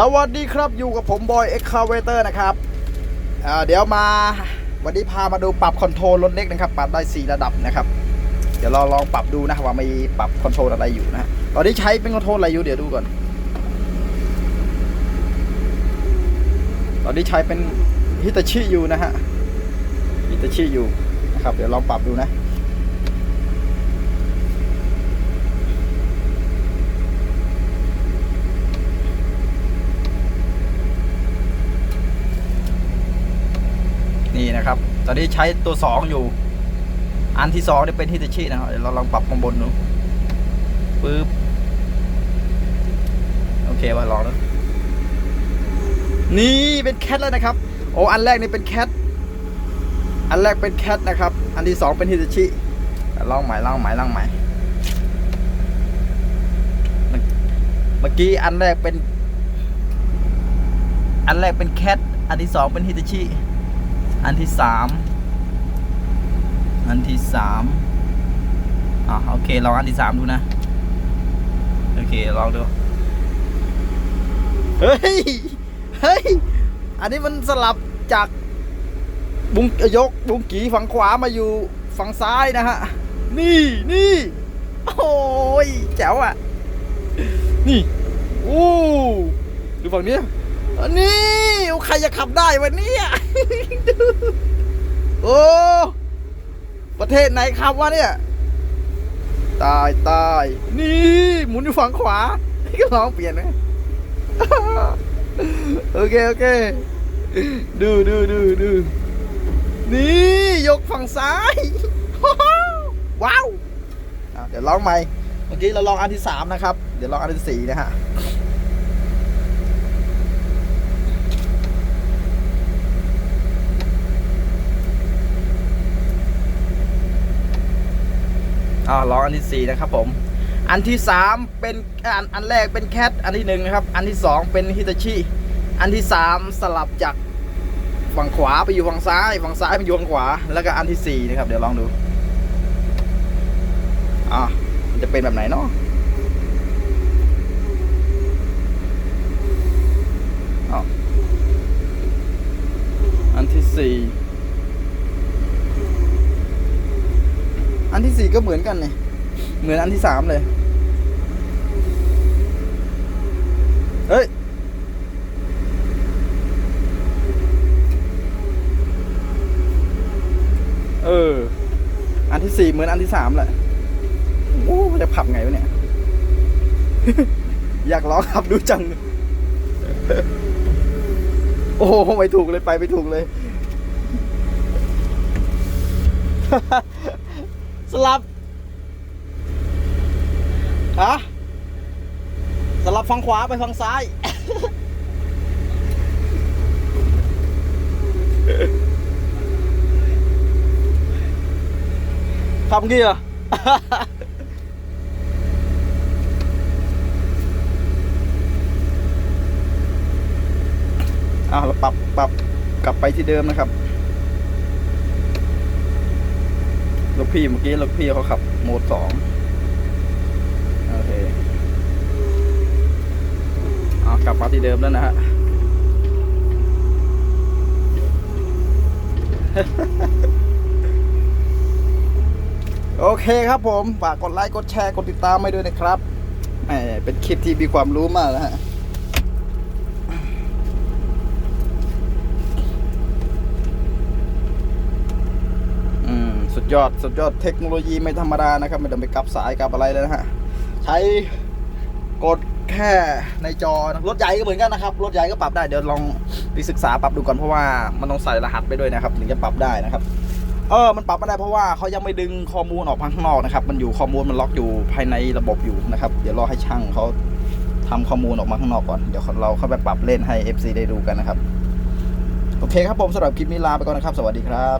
สวัสดีครับอยู่กับผมบอยเอ็กคาเวเตอร์นะครับเดี๋ยวมาวันนี้พามาดูปรับคอนโทรลรถเล็กนะครับ ปรับได้ 4 ระดับนะครับ เดี๋ยวเราลองปรับดูนะว่ามีปรับคอนโทรลอะไรอยู่นะตอนนี้ใช้เป็นคอนโทรลอะไรอยู่เดี๋ยวดูก่อน ตอนนี้ใช้เป็นฮิตาชิอยู่นะฮะฮิตาชิอยู่นะครับ เดี๋ยวลองปรับดูนะ นี่นะครับ ตอนนี้ใช้ตัวสองอยู่ อันที่สองนี่เป็นฮิตาชินะครับเดี๋ยวเราลองปรับข้างบนดูปึ๊บโอเคมาลองดูนี่เป็นแคทแล้วนะครับ โอ้อันแรกนี่เป็นแคทอันแรกเป็นแคทนะครับ อันที่สองเป็นฮิตาชิลองใหม่ลองใหม่ลองใหม่เมื่อกี้อันแรกเป็น อันแรกเป็นแคทอันที่สองเป็นฮิตาชิ อันที่สามอันที่สามอ่าโอเคลองอันที่สามดูนะ โอเคลองดู เฮ้ย เฮ้ย อันนี้มันสลับจากบุงยกบุงกีฝั่งขวามาอยู่ฝั่งซ้ายนะฮะ นี่นี่โอ้ยแจ๋วอะ นี่ โอ้ดูฝั่งนี้อันนี้ โอ้ใครจะขับได้วันนี้โอ้ประเทศไหนขับวะเนี่ย ตายตายนี่หมุนอยู่ฝั่งขวาก็ลองเปลี่ยนนะโอเคโอเคดูดูดูดูนี่ยกฝั่งซ้าย ว้าวเดี๋ยวลองใหม่เมื่อกี้เราลองอันที่สามนะครับ เดี๋ยวลองอันที่สี่นะฮะ ลองอันที่สี่นะครับผมอันที่สามเป็นอันอันแรกเป็นแคทอันที่หนึ่งนะครับอันที่สองเป็นฮิตาชิอันที่สามสลับจากฝั่งขวาไปอยู่ฝั่งซ้ายฝั่งซ้ายไปอยู่ฝั่งขวา แล้วก็อันที่สี่นะครับเดี๋ยวลองดูอ่าจะเป็นแบบไหนเนาะอ้าวอันที่สี่ อันที่สี่ก็เหมือนกันเนี่ยเหมือนอันที่สามเลย เฮ้ย เออ อันที่สี่เหมือนอันที่สามแหละโอ้จะขับไงวะเนี่ย อยากล้อขับดูจัง โอ้โหไม่ถูกเลยไปไม่ถูกเลย ลับฮะสลับฝั่งขวาไปฝั่งซ้ายทำงี้เหรออ่าเราปรับปรับกลับไปที่เดิมนะครับ ลูกพี่เมื่อกี้ลูกพี่เขาขับโหมดสองโอเคเอากลับมาที่เดิมแล้วนะฮะโอเคครับผม ฝากกดไลค์ กดแชร์ กดติดตามให้ด้วยนะครับแหมเป็นคลิปที่มีความรู้มากนะฮะ อืมสุด ยอดสุดยอดเทคโนโลยีไม่ธรรมดานะครับ ไม่ต้องไปกลับสายกลับอะไรเลยนะฮะ ใช้กดแค่ในจอนะรถใหญ่ก็เหมือนกันนะครับ รถใหญ่ก็ปรับได้ เดี๋ยวลองไปศึกษาปรับดูก่อนเพราะว่ามันต้องใส่รหัสไปด้วยนะครับถึงจะปรับได้นะครับ เออ มันปรับไม่ได้เพราะว่าเขายังไม่ดึงข้อมูลออกข้างนอกนะครับ มันอยู่ข้อมูลมันล็อกอยู่ภายในระบบอยู่นะครับ เดี๋ยวรอให้ช่างเขาทำข้อมูลออกมาข้างนอกก่อน เดี๋ยวเราเข้าไปปรับเล่นให้ FC ได้ดูกันนะครับ โอเคครับผมสำหรับคลิปนี้ลาไปก่อนนะครับ สวัสดีครับ